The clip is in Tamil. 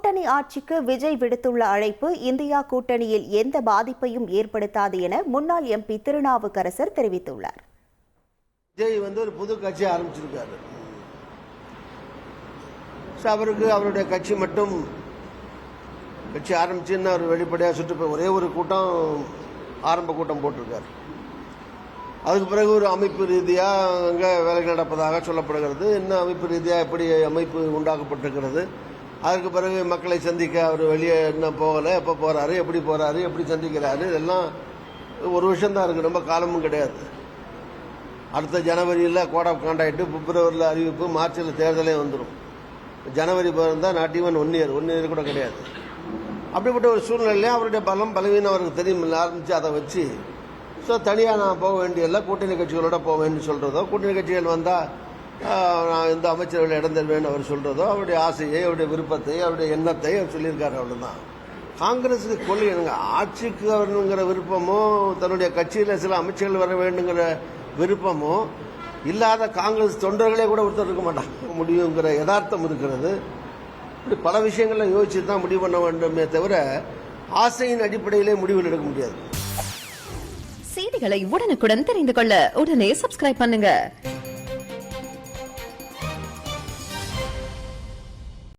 கூட்டணி ஆட்சிக்கு விஜய் விடுத்துள்ள அழைப்பு இந்தியா கூட்டணியில் எந்த பாதிப்பையும் ஏற்படுத்தாது என முன்னாள் எம்பி திருநாவுக்கரசர் தெரிவித்துள்ளார். விஜய் வந்து ஒரு புது கட்சி ஆரம்பிச்சிருக்காரு. அவருக்கு அவருடைய கட்சி மட்டும் கட்சி ஆரம்பிச்சுன்னு அவர் வெளிப்படையாக சுற்று ஒரே ஒரு கூட்டம் ஆரம்ப கூட்டம் போட்டிருக்காரு. அதுக்கு பிறகு ஒரு அமைப்பு ரீதியாக அங்கே வேலைகள் நடப்பதாக சொல்லப்படுகிறது. இன்னும் அமைப்பு ரீதியாக எப்படி அமைப்பு உண்டாக்கப்பட்டிருக்கிறது? அதற்கு பிறகு மக்களை சந்திக்க அவர் வெளியே இன்னும் போகலை எப்போ போகிறாரு எப்படி போகிறாரு எப்படி சந்திக்கிறாரு இதெல்லாம் ஒரு வருஷம்தான் இருக்குது ரொம்ப காலமும் கிடையாது. அடுத்த ஜனவரியில் கோட் ஆஃப் கான்டாக்ட் பிப்ரவரியில் அறிவிப்பு மார்ச்சில் தேர்தலே வந்துடும் ஜனவரி பிறந்தால் not even one year one year கூட கிடையாது. அப்படிப்பட்ட ஒரு சூழ்நிலையிலே அவருடைய பலம் பலவீனம் அவருக்கு தெரியும் ஆரம்பித்து அதை வச்சு ஸோ தனியாக நான் போக வேண்டியதில்லை கூட்டணி கட்சிகளோட போவேன்னு சொல்கிறதோ கூட்டணி கட்சிகள் வந்தால் நான் இந்த அமைச்சர்கள் இடம் தருவேன்னு அவர் சொல்கிறதோ அவருடைய ஆசையை அவருடைய விருப்பத்தை அவருடைய எண்ணத்தை அவர் சொல்லியிருக்காரு அவ்வளோதான் காங்கிரஸுக்கு கொள்கை என்னங்க? ஆட்சிக்கு வரணுங்கிற விருப்பமோ தன்னுடைய கட்சியில் சில அமைச்சர்கள் வர வேண்டுங்கிற விருப்பமோ இல்லாத காங்கிரஸ் தொண்டர்களே கூட ஒருத்தர் இருக்க மாட்டாங்க. முடியுங்கிற யதார்த்தம் இருக்கிறது. இப்படி பல விஷயங்களை யோசிச்சு தான் முடிவு பண்ண வேண்டுமே தவிர ஆசையின் அடிப்படையிலே முடிவுகள் எடுக்க முடியாது. செய்திகளை உடனுக்குடன் தெரிந்து கொள்ள உடனே சப்ஸ்கிரைப் பண்ணுங்க.